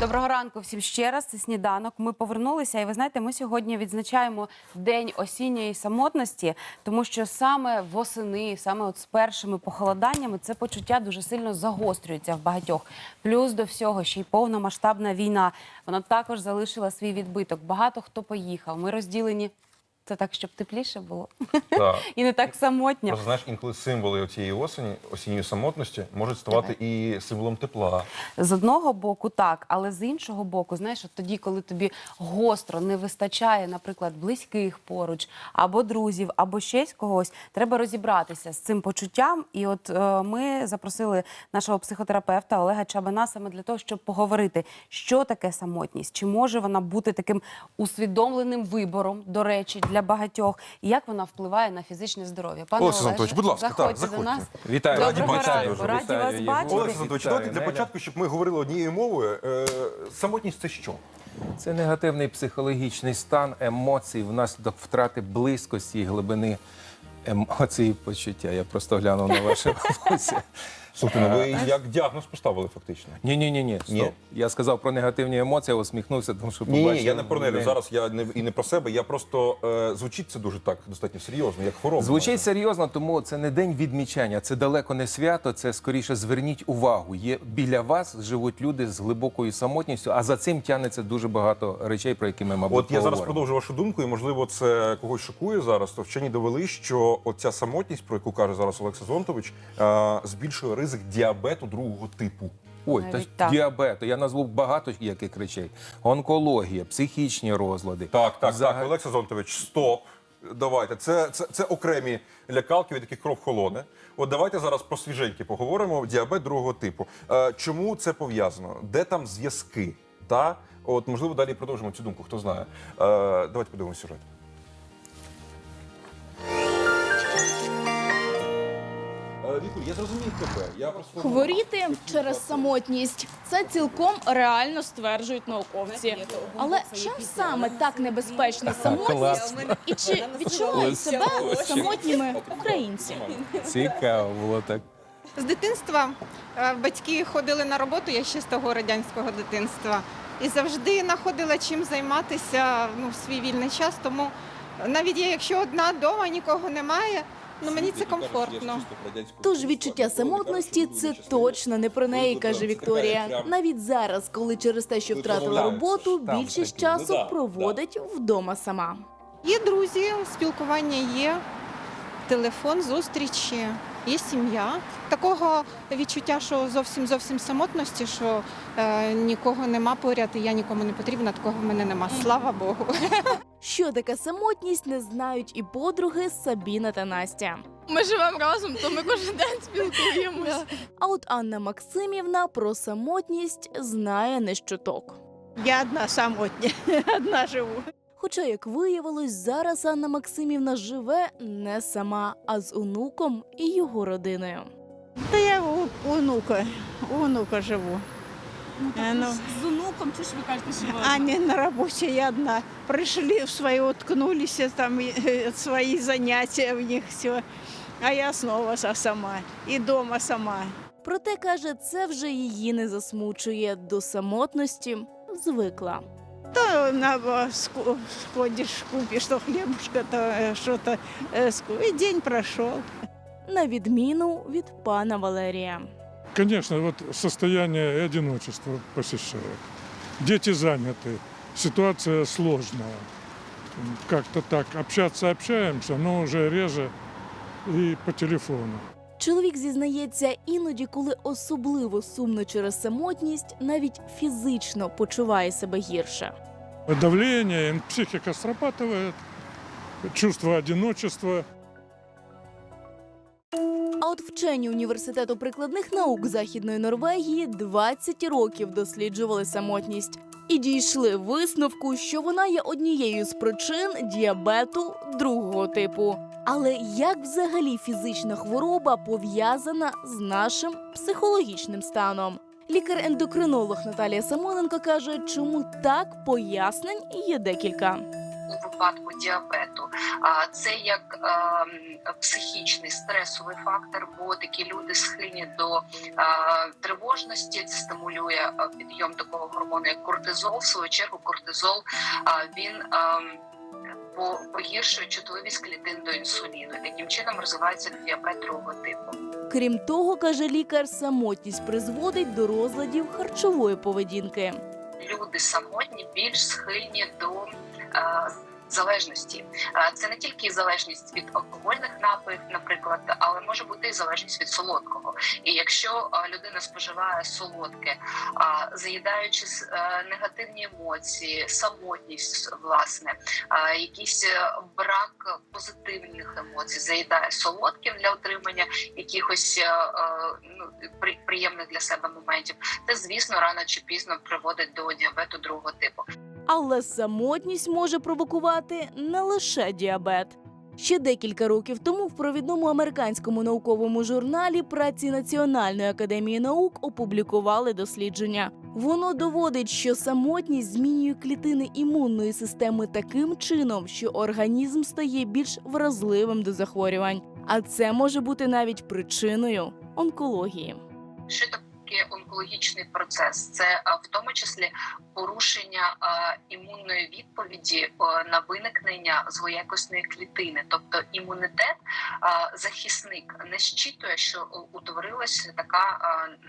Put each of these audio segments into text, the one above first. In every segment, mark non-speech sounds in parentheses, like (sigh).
Доброго ранку всім ще раз. Це сніданок. Ми повернулися, і ви знаєте, ми сьогодні відзначаємо день осінньої самотності, тому що саме восени, саме от з першими похолоданнями, це почуття дуже сильно загострюється в багатьох. Плюс до всього ще й повномасштабна війна. Вона також залишила свій відбиток. Багато хто поїхав. Ми розділені. Це так, щоб тепліше було Так. (laughs) і не так самотньо. Просто знаєш, інколи символи цієї осені, осінньої самотності можуть ставати і символом тепла. З одного боку, так, але з іншого боку, знаєш, от тоді, коли тобі гостро не вистачає, наприклад, близьких поруч, або друзів, або щось когось, треба розібратися з цим почуттям. І от е, ми запросили нашого психотерапевта Олега Чабана саме для того, щоб поговорити, що таке самотність, чи може вона бути таким усвідомленим вибором, до речі, для багатьох, і як вона впливає на фізичне здоров'я. Пане Олексій Олеже, Анатолійович, будь ласка, так, заходьте до нас. Вітаю, Доброго раді бачити раді Вітаю, вас бачити. Олег Анатолійович, давайте для початку, щоб ми говорили однією мовою. Е, самотність це що? Це негативний психологічний стан емоцій внаслідок втрати близькості і глибини емоцій і почуття. Я просто глянув на ваше (laughs) волосся. Слухайте, ну ви як діагноз поставили фактично. Ні, ні, ні, ні. Стоп. Ні? Я сказав про негативні емоції, усміхнувся, тому що Ні, ні, побачив. я не про нерві. не- Зараз я не і не про себе. Я просто е, звучить це дуже так достатньо серйозно, як хвороба. Звучить серйозно, тому це не день відмічання, це далеко не свято. Це скоріше зверніть увагу. Є біля вас живуть люди з глибокою самотністю, а за цим тягнеться дуже багато речей, про які ми мабуть От я зараз поговоримо. продовжу вашу думку, і можливо це когось шокує зараз. То вчені довели, що оця самотність, про яку каже зараз Олекса Зонтович, е, збільшує ризик діабету другого типу. Ой, Навіть та так. діабету. Я назву багато яких речей: онкологія, психічні розлади. Так, так, Взагалі- так, Олекса Зонтович, стоп. Давайте, це, це, це окремі лякалки, від яких кров холоне. От давайте зараз про свіженькі поговоримо. Діабет другого типу. Е, чому це пов'язано? Де там зв'язки? Та от можливо далі продовжимо цю думку. Хто знає? Е, давайте подивимося сюжет. Віку, я зрозумів тебе. Я просто Хворіти через самотність це цілком реально стверджують науковці. Але чим саме так небезпечна самотність і чи відчувають себе самотніми українці? Цікаво було так. З дитинства е, батьки ходили на роботу, я ще з того радянського дитинства, і завжди знаходила чим займатися ну, в свій вільний час. Тому навіть я, якщо одна вдома, нікого немає, ну мені це комфортно. Тож відчуття самотності це точно не про неї, каже Вікторія. Навіть зараз, коли через те, що втратила роботу, більшість часу проводить вдома сама. Є друзі, спілкування є, телефон, зустрічі, є сім'я. Такого відчуття, що зовсім зовсім самотності, що е, нікого нема поряд, і я нікому не потрібна, такого в мене нема. Слава Богу. Що таке самотність, не знають і подруги Сабіна та Настя. Ми живемо разом, то ми кожен день спілкуємося. А от Анна Максимівна про самотність знає не щоток. Я одна самотня, (laughs) одна живу. Хоча, як виявилось, зараз Анна Максимівна живе не сама, а з онуком і його родиною. Та я у, у онука, у онука живу. Е, ну, З онуком, чи ж ви кажете, що ви? а не на работе я одна. Пришли в свою, уткнулись, там и, э, свои занятия в них все. А я снова са- сама. І дома сама. Проте каже, це вже її не засмучує. До самотності звикла. То на, э, ску- сходишь, купишь то хлебушка, то э, что-то, э, ску- и день прошел. На відміну від пана Валерія. Конечно, вот состояние одиночества посещает. Дети заняты, ситуация сложная. Как-то так, общаться общаемся, но уже реже и по телефону. Чоловік зізнається, іноді, коли особливо сумно через самотність, навіть фізично почуває себе гірше. Давление, психика срабатывает, чувство одиночества. От вчені університету прикладних наук Західної Норвегії 20 років досліджували самотність і дійшли висновку, що вона є однією з причин діабету другого типу. Але як взагалі фізична хвороба пов'язана з нашим психологічним станом? Лікар-ендокринолог Наталія Самоненко каже, чому так пояснень є декілька. Випадку діабету. Це як психічний стресовий фактор, бо такі люди схильні до тривожності. Це стимулює підйом такого гормону, як кортизол. В свою чергу, кортизол він по- погіршує чутливість клітин до інсуліну. Таким чином розвивається діабет другого типу. Крім того, каже лікар, самотність призводить до розладів харчової поведінки. люди самотні більш схильні до залежності. Це не тільки залежність від алкогольних напоїв, наприклад, але може бути і залежність від солодкого. І якщо людина споживає солодке, заїдаючи е, негативні емоції, самотність, власне, якийсь е, брак позитивних емоцій, заїдає солодким для отримання якихось е, ну, при- приємних для себе моментів, це звісно рано чи пізно приводить до діабету другого типу. Але самотність може провокувати не лише діабет. Ще декілька років тому в провідному американському науковому журналі праці Національної академії наук опублікували дослідження. Воно доводить, що самотність змінює клітини імунної системи таким чином, що організм стає більш вразливим до захворювань. А це може бути навіть причиною онкології. Що таке онкологічний процес? Це в тому числі порушення імунної відповіді е, на виникнення злоякісної клітини, тобто імунітет, захисник не щитує, що е, утворилася така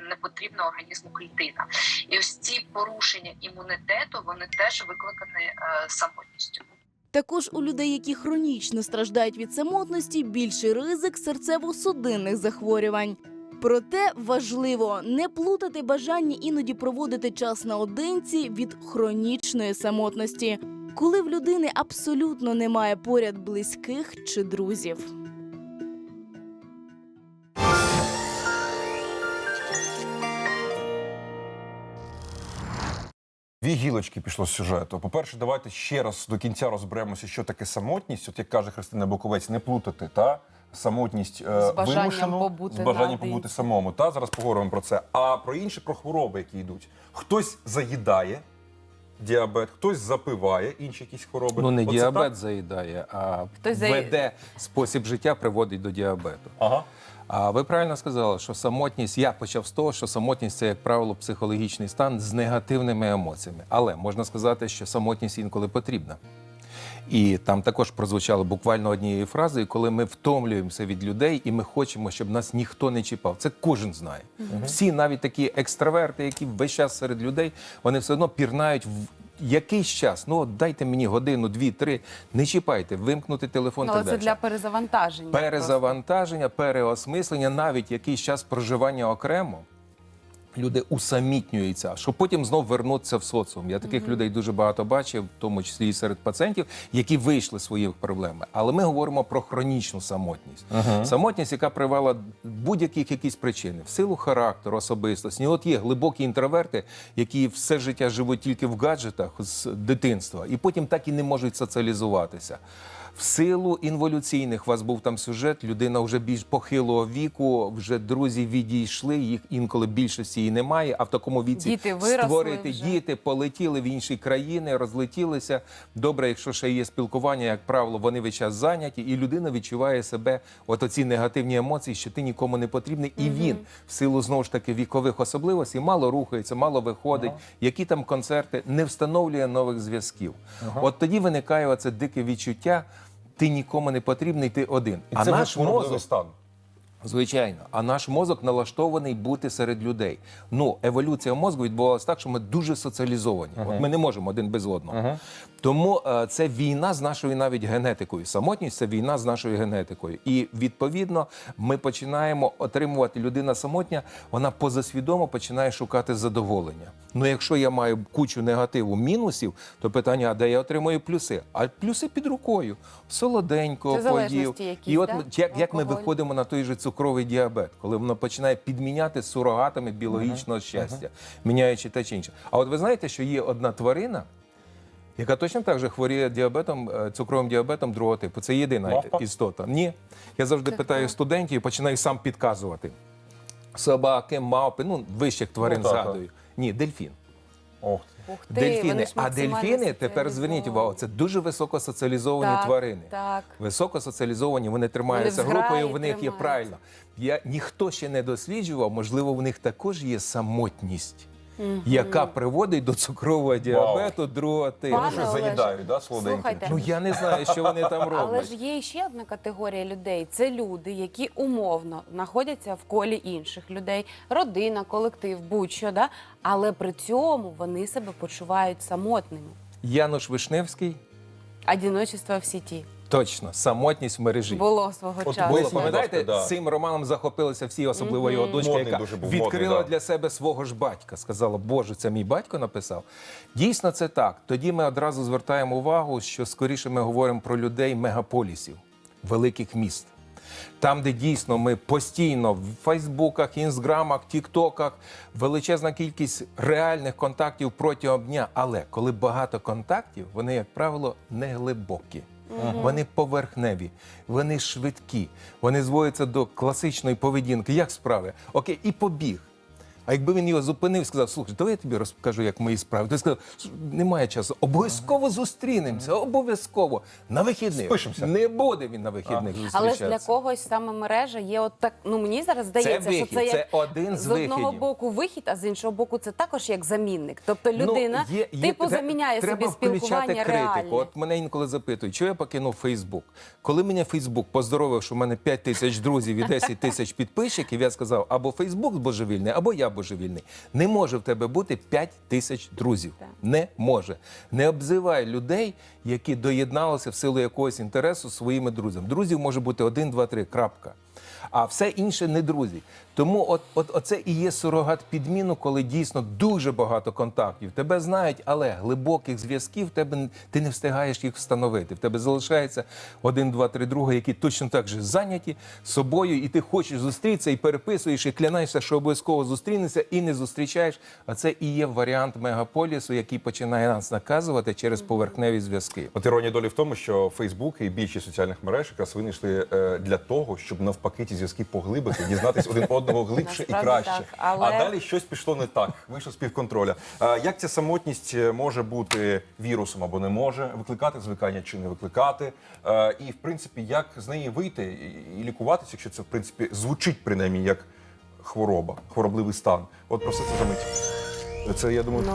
непотрібна організму клітина, і ось ці порушення імунітету вони теж викликані е, самотністю. Також у людей, які хронічно страждають від самотності, більший ризик серцево-судинних захворювань. Проте важливо не плутати бажання іноді проводити час наодинці від хронічної самотності, коли в людини абсолютно немає поряд близьких чи друзів. Дві гілочки пішло з сюжету. По-перше, давайте ще раз до кінця розберемося, що таке самотність. От як каже Христина Боковець, не плутати та самотність е, З бажанням вимушену, побути з бажанням наодинці. побути самому. Та зараз поговоримо про це. А про інші про хвороби, які йдуть. Хтось заїдає діабет, хтось запиває інші якісь хвороби. Ну не Оце діабет так? заїдає, а Хтось заї- веде спосіб життя приводить до діабету. Ага. А ви правильно сказали, що самотність, я почав з того, що самотність це, як правило, психологічний стан з негативними емоціями. Але можна сказати, що самотність інколи потрібна. І там також прозвучало буквально однією фразою, коли ми втомлюємося від людей і ми хочемо, щоб нас ніхто не чіпав. Це кожен знає. Всі, навіть такі екстраверти, які весь час серед людей, вони все одно пірнають в якийсь час. Ну от дайте мені годину, дві, три. Не чіпайте, вимкнути телефон. Ну, але це далі. для перезавантаження. Перезавантаження, переосмислення, навіть якийсь час проживання окремо. Люди усамітнюються, щоб потім знов вернутися в соціум. Я таких людей дуже багато бачив, в тому числі і серед пацієнтів, які вийшли з своїх проблеми. Але ми говоримо про хронічну самотність. Самотність, яка привела будь-яких якісь причини, в силу характеру, особистості. Ну, От є глибокі інтроверти, які все життя живуть тільки в гаджетах з дитинства, і потім так і не можуть соціалізуватися. В силу інволюційних у вас був там сюжет, людина вже більш похилого віку, вже друзі відійшли, їх інколи більшості і немає. А в такому віці Діти створити вже. діти полетіли в інші країни, розлетілися. Добре, якщо ще є спілкування, як правило, вони весь час зайняті, і людина відчуває себе, от оці негативні емоції, що ти нікому не потрібний, і він в силу знову ж таки вікових особливостей мало рухається, мало виходить. Які там концерти не встановлює нових зв'язків. От тоді виникає оце дике відчуття. Ти нікому не потрібний, ти один. І а це наш мозок стан. Звичайно, а наш мозок налаштований бути серед людей. Ну, еволюція мозку відбувалася так, що ми дуже соціалізовані. От ми не можемо один без одного. Тому е, це війна з нашою навіть генетикою. Самотність це війна з нашою генетикою. І відповідно ми починаємо отримувати людина самотня, вона позасвідомо починає шукати задоволення. Ну, якщо я маю кучу негативу, мінусів, то питання, а де я отримую плюси? А плюси під рукою. Солоденько Це поїв. якісь, І от да? як, як ми виходимо на той же цукровий діабет, коли воно починає підміняти сурогатами біологічного щастя, міняючи те чи інше. А от ви знаєте, що є одна тварина, яка точно так же хворіє діабетом, е, цукровим діабетом другого типу. Це єдина Мавпа? істота. Ні. Я завжди питаю студентів і починаю сам підказувати. собаки, мавпи, ну вищих тварин Ну, так, так. згадую. Ні, дельфін. Ох. Ух ти, Дельфіни. А дельфіни, тепер зверніть увагу, це дуже високосоціалізовані Так, тварини. так. Високосоціалізовані, вони тримаються Вони групою, в них є правильно. Я ніхто ще не досліджував, можливо, в них також є самотність, яка приводить до цукрового діабету другого типу. Вони щось Олеже, заїдають, да, солоденьке? слухайте. Ну я не знаю, що вони там роблять. Але ж є ще одна категорія людей. Це люди, які умовно знаходяться в колі інших людей, родина, колектив, будь-що, да? але при цьому вони себе почувають самотними. Януш Вишневський, Одиночество в сіті точно, самотність в мережі. було свого От часу. було, пам'ятаєте, да. цим романом захопилися всі, особливо його дочка, Модний яка був, відкрила модний, да. для себе свого ж батька. Сказала, Боже, це мій батько написав. Дійсно, це так. Тоді ми одразу звертаємо увагу, що скоріше ми говоримо про людей мегаполісів, великих міст. Там, де дійсно ми постійно в Фейсбуках, Інстаграмах, Тіктоках, величезна кількість реальних контактів протягом дня. Але коли багато контактів, вони, як правило, не глибокі. Вони поверхневі, вони швидкі, вони зводяться до класичної поведінки. Як справи? Окей, і побіг. А якби він його зупинив, сказав, слухай, давай я тобі розкажу, як мої справи. Ти сказав, немає часу. Обов'язково зустрінемося, обов'язково. На вихідних. Спишемося. Не буде він на вихідних Але ж для когось саме мережа є от так. Ну мені зараз здається, вихід, що це як це один з з одного виходів. боку вихід, а з іншого боку, це також як замінник. Тобто людина Ну, є- є- типу тре- заміняє треба собі спілкування включати реальне. критику. От мене інколи запитують, чого я покинув Фейсбук. Коли мене Фейсбук поздоровив, що в мене 5 тисяч друзів і 10 тисяч підписчиків, я сказав, або Фейсбук божевільний, або я божевільний. Не може в тебе бути 5 тисяч друзів. Не може. Не обзивай людей, які доєдналися в силу якогось інтересу своїми друзями. Друзів може бути один, два, три. крапка. А все інше не друзі. Тому от, от оце і є сурогат підміну, коли дійсно дуже багато контактів. Тебе знають, але глибоких зв'язків тебе ти не встигаєш їх встановити. В тебе залишається один, два, три друга, які точно так же зайняті собою, і ти хочеш зустрітися і переписуєш, і клянаєшся, що обов'язково зустрінешся, і не зустрічаєш. А це і є варіант мегаполісу, який починає нас наказувати через поверхневі зв'язки. От іронія долі в тому, що Фейсбук і більшість соціальних мереж якраз винайшли е, для того, щоб навпаки ті зв'язки поглибити, дізнатись один одного глибше і краще. А далі щось пішло не так. Вийшло з пів контроля. Е, як ця самотність е, може бути вірусом або не може викликати звикання чи не викликати? Е, і в принципі, як з неї вийти і лікуватися, якщо це в принципі звучить принаймні як хвороба, хворобливий стан. От про все це за мить. Це я думаю,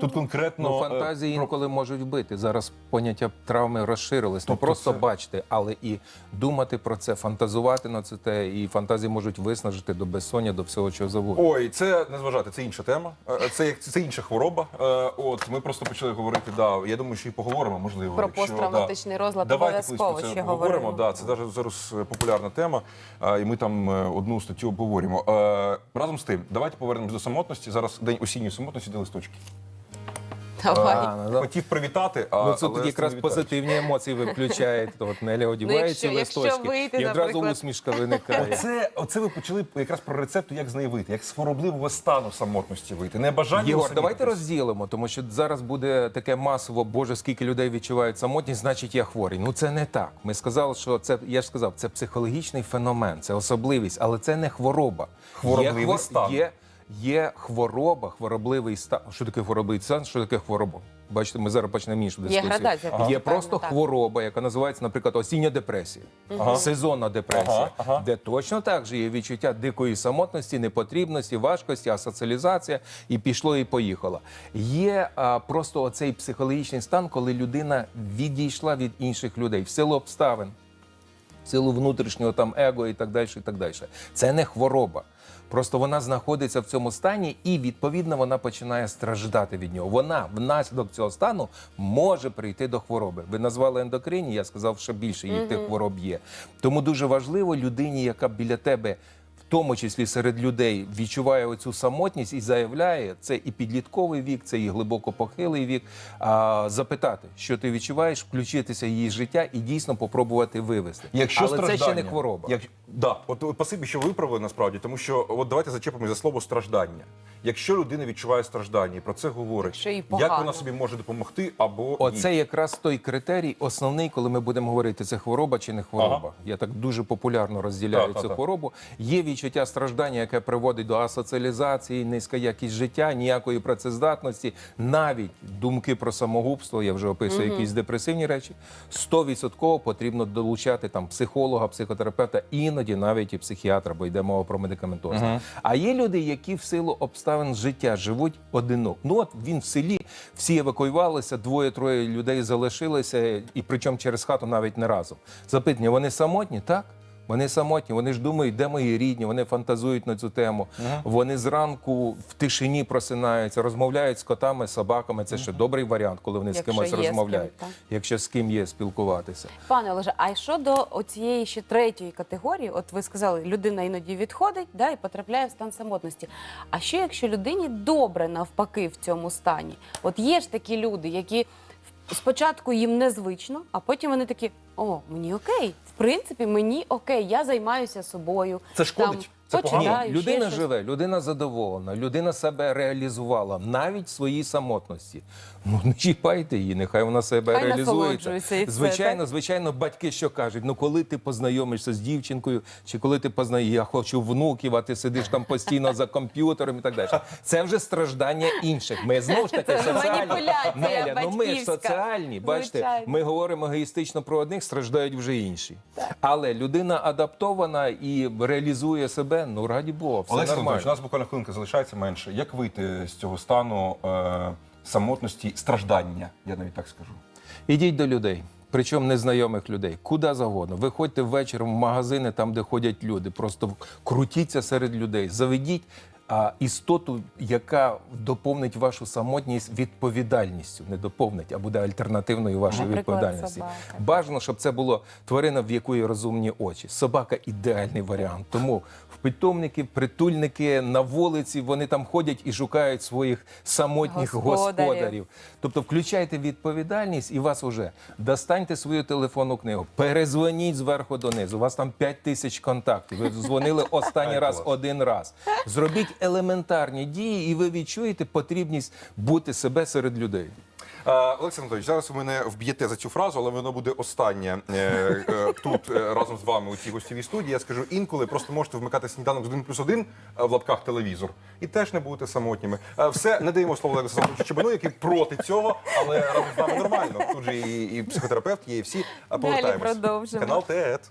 тут конкретно Ну, е, фантазії інколи можуть вбити. Зараз поняття травми розширились. Не Тобто просто це- бачити, але і думати про це, фантазувати на це те. І фантазії можуть виснажити до безсоння, до всього чого завгодно. Ой, це не зважати, це інша тема. Е, Це як це інша хвороба. Е, От ми просто почали говорити. Да, я думаю, що і поговоримо, можливо. Про якщо, посттравматичний розлад Давайте обов'язково про це ще поговоримо. говоримо. Да, це зараз зараз е, популярна тема, е, і ми там е, одну статтю обговоримо. Е, Разом з тим, давайте повернемось до самотності. Зараз день осінньої самотності, де листочки. Давай. А, ну, да. Хотів привітати, а Ну, це але тут якраз не позитивні емоції ви включаєте. От Неля одіває якщо- ці якщо листочки, вийти, і одразу наприклад. усмішка виникає. Оце, оце ви почали якраз про рецепту, як з неї вийти, як з хворобливого стану самотності вийти. Не бажання Єгор, усамітнитись. давайте розділимо, тому що зараз буде таке масово, боже, скільки людей відчувають самотність, значить я хворий. Ну це не так. Ми сказали, що це я ж сказав, це психологічний феномен, це особливість, але це не хвороба. Хворобливий хво- стан. Є, є хвороба, хворобливий стан. Що таке хворобливий стан? Що таке хвороба? Бачите, ми зараз почнемо іншу дискусію. градація, Є певно, просто так. хвороба, яка називається, наприклад, осіння депресія, Ага. сезонна депресія, Ага, ага. де точно так же є відчуття дикої самотності, непотрібності, важкості, асоціалізація, і пішло, і поїхало. Є а, просто оцей психологічний стан, коли людина відійшла від інших людей в силу обставин, в силу внутрішнього там его і так далі. І так далі. Це не хвороба. Просто вона знаходиться в цьому стані, і відповідно вона починає страждати від нього. Вона внаслідок цього стану може прийти до хвороби. Ви назвали ендокрині, я сказав, що більше їх тих хвороб є. Тому дуже важливо людині, яка біля тебе. Тому числі серед людей відчуває оцю самотність і заявляє, це і підлітковий вік, це і глибоко похилий вік. А, запитати, що ти відчуваєш, включитися в її життя і дійсно попробувати вивести. Якщо Але це ще не хвороба. Як, Да, от, от спасибі, що виправили насправді, тому що от давайте зачепимо за слово страждання. Якщо людина відчуває страждання і про це говорить, як вона собі може допомогти або Оце ні? якраз той критерій, основний, коли ми будемо говорити, це хвороба чи не хвороба. Ага. Я так дуже популярно розділяю Так, так, цю так. хворобу. Є відчуття страждання, яке приводить до асоціалізації, низька якість життя, ніякої працездатності, навіть думки про самогубство. Я вже описую якісь депресивні речі. 100% потрібно долучати там психолога, психотерапевта, іноді навіть і психіатра, бо йде мова про медикаментоз. А є люди, які в силу обставин життя живуть одиноко. Ну от він в селі, всі евакуювалися, двоє-троє людей залишилися, і причому через хату навіть не разом. Запитання: вони самотні? Так. Вони самотні, вони ж думають, де мої рідні, вони фантазують на цю тему. Вони зранку в тишині просинаються, розмовляють з котами, собаками. Це ще добрий варіант, коли вони з кимось є з ким, розмовляють. так. Якщо з ким є спілкуватися. Пане Олеже, а що до оцієї ще третьої категорії? От ви сказали, людина іноді відходить да, і потрапляє в стан самотності. А що якщо людині добре навпаки в цьому стані? От є ж такі люди, які спочатку їм незвично, а потім вони такі: о, мені окей, в принципі, мені окей, я займаюся собою. Це шкодить? Це Там, погано? Ні, людина щось. живе, людина задоволена, людина себе реалізувала навіть в своїй самотності. Ну не чіпайте її, нехай вона себе Хай реалізується. і все, звичайно, так? звичайно, батьки що кажуть: ну коли ти познайомишся з дівчинкою, чи коли ти познайомишся, я хочу внуків, а ти сидиш там постійно за комп'ютером і так далі. Це вже страждання інших. Ми знову ж таки Це соціальні. Неля, ну ми ж соціальні. Бачите, Звичайно. ми говоримо егоїстично про одних, страждають вже інші. Але людина адаптована і реалізує себе. Ну раді Бога, все Олексій нормально. Анатолійович, у нас буквально хвилинка залишається менше. Як вийти з цього стану е, самотності, страждання? Я навіть так скажу. Ідіть до людей. Причому незнайомих людей, куди завгодно. Виходьте ввечері в магазини, там, де ходять люди. Просто крутіться серед людей. Заведіть а, істоту, яка доповнить вашу самотність відповідальністю. Не доповнить, а буде альтернативною вашій Наприклад, відповідальності. собака. Бажано, щоб це було тварина, в якої розумні очі. Собака ідеальний варіант. Тому в питомники, притульники на вулиці вони там ходять і шукають своїх самотніх Господарів. господарів. Тобто включайте відповідальність і вас уже достаньте свою телефонну книгу, перезвоніть зверху донизу. У вас там 5 тисяч контактів. Ви дзвонили (laughs) останній раз один раз. Зробіть елементарні дії, і ви відчуєте потрібність бути себе серед людей. Е, Олексій Анатолійович, зараз ви мене вб'єте за цю фразу, але воно буде останнє е, е, тут е, разом з вами у цій гостєвій студії. Я скажу інколи просто можете вмикати сніданок з 1 плюс 1 в лапках телевізор і теж не будете самотніми. Е, Все, не даємо слово Анатолійовичу Чебану, який проти цього, але разом з вами нормально. Тут же і, і психотерапевт є, і всі А повертаємось. продовжимо. Канал ТЕТ.